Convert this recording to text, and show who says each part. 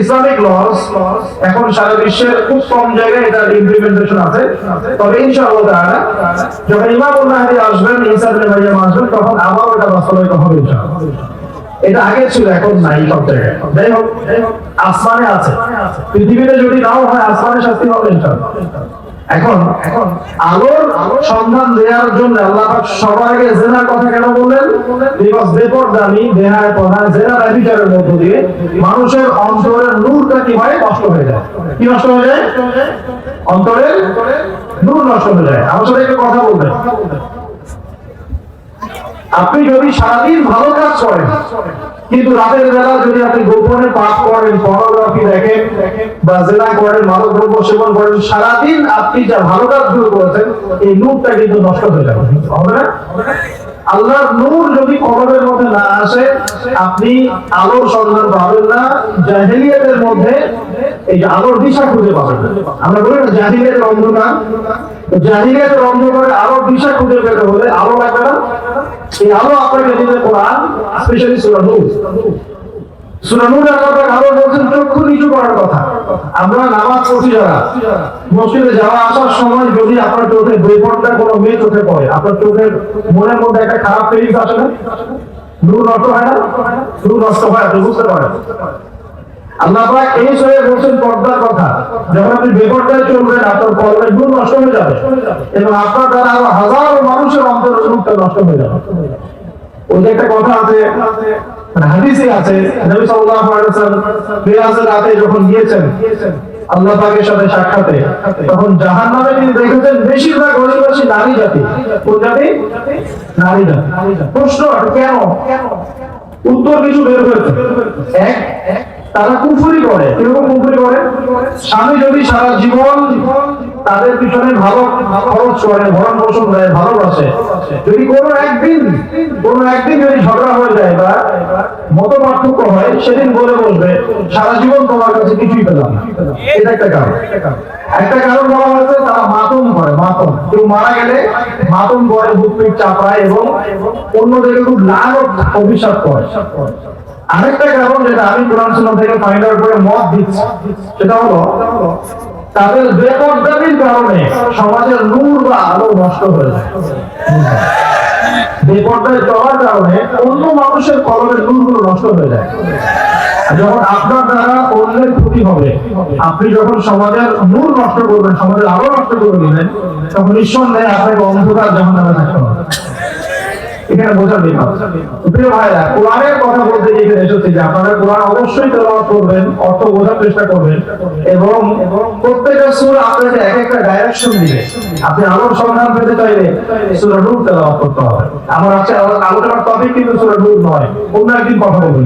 Speaker 1: Islamic loss এখন সারা বিশ্বের খুব কম জায়গায় ইমপ্লিমেন্টেশন আছে। তবে ইনশাআল্লাহ তাআলা, যখন ইমামুল আসবেন আসবেন, তখন আবার ওটা বাস্তবায়িত হবে ইনশাআল্লাহ। এটা আগে ছিল, এখন নাই সব যাই হোক আসমানে আছে। পৃথিবীতে যদি নাও হয়, আসমানে শাস্তি হবে এখন এখন আলোর সন্ধান দেওয়ার জন্য আল্লাহ সবার আগে জেনার কথা কেন বললেন? বিকজ বেপরদামি দেহায় পনা জেনা ব্যভিচারের মধ্য দিয়ে মানুষের অন্তরের নূরটা কি হয় নষ্ট হয়ে যায়? কি নষ্ট হয়ে যায়? অন্তরের নূর নষ্ট হয়ে যায়। আমার সাথে একটু কথা বলবেন। আপনি যদি সারাদিন ভালো কাজ করেন, কিন্তু রাতের বেলা যদি আপনি গোপনে পাপ করেন পরোগ্রাফি দেখেন, বা জেনা করেন মাদক দ্রব্য সেবন করেন, সারাদিন আপনি যা ভালো কাজগুলো করেছেন, এই নূরটা কিন্তু নষ্ট হয়ে যাবে। হবে না? আল্লাহর নূর যদি কলমের মধ্যে না আসে, আপনি আলোর সন্ধান পাবেন না, জাহিলিয়াতের মধ্যে এই যে আলোর দিশা খুঁজে পাবেন না। আমরা বলি না জাহিলিয়াতের অন্ধকার। জাহিলিয়াতের অন্ধকারে আলোর দিশা খুঁজে পেতে হলে আলো লাগবে এই আলো আপনার দিতে কোরআন স্পেশালি সুরা নূর সুরা নূর আল্লাহ আলো বলছেন চক্ষু নিচু করার কথা আমরা নামাজ পড়ছি যারা মসজিদে যাওয়া আসার সময় যদি আপনার চোখে কোনো মেয়ে চোখে পড়ে আপনার চোখের মনের মধ্যে একটা খারাপ ফিলিংস আসে না নূর নষ্ট হয় না নূর নষ্ট হয় আপনি বুঝতে পারেন আল্লাহ পাক এই বলছেন পর্দার কথা, যখন আপনি বেপরদায় চলবেন আপনার নূর নষ্ট হয়ে যাবে। এবং আপনার দ্বারা আরও হাজারো মানুষের নূরটা নষ্ট হয়ে যাবে। ওই একটা কথা আছে মানে হাদিসে আছে, নবী সাল্লাল্লাহু আলাইহি ওয়াসাল্লাম রাতে যখন গিয়েছেন, আল্লাহ পাকের সাথে সাক্ষাতে, তখন জাহান্নামে তিনি দেখেছেন বেশিরভাগ অধিবাসী নারী জাতি। কোন জাতি? নারী জাতি। প্রশ্ন, কেন? উত্তর কিছু বের হয়েছে এক তারা কুফুরি করে। কীরকম কুফুরি করে? স্বামী যদি সারা জীবন তাদের পিছনে ভালো খরচ করে, ভরণ পোষণ দেয় ভালোবাসে, যদি কোনো একদিন কোনো একদিন যদি ঝগড়া হয়ে যায় বা মত পার্থক্য হয়, সেদিন বলে বসবে, সারা জীবন তোমার কাছে কিছুই পেলাম এটা একটা কারণ। একটা কারণ বলা হয়েছে, তারা মাতম করে, মাতম। কেউ মারা গেলে মাতম করে বুক চাপায় এবং অন্যদেরকে খুব লাল অভিশাপ করে। আরেকটা কারণ যেটা আমি কোরআন সুন্নাহ থেকে ফাইন্ড আউট করে মত দিচ্ছি। সেটা হলো, তাদের কারণে সমাজের নূর বা আলো নষ্ট হয়ে যায়। চলার কারণে অন্য মানুষের কলমের নূরগুলো নষ্ট হয়ে যায়। যখন আপনার দ্বারা অন্যের ক্ষতি হবে, আপনি যখন সমাজের নূর নষ্ট করবেন, সমাজের আলো নষ্ট করে দিবেন, তখন নিঃসন্দেহে আপনাকে অন্ধকার যখন নামে থাকতে হবে। এখানে বোঝার প্রিয় ভাইরা কোরআনের কথা বলতে এসেছি যে আপনারা কোরআন অবশ্যই তেলাওয়াত করবেন, অর্থ বোঝার চেষ্টা করবেন এবং প্রত্যেকটা আপনাকে এক একটা ডাইরেকশন দিবে। আপনি আলোর সন্ধান পেতে চাইলে সূরা নূর তেলাওয়াত করতে হবে। আমার আজকে আলোচনার টপিক কিন্তু নয়, অন্য একদিন কথা বলব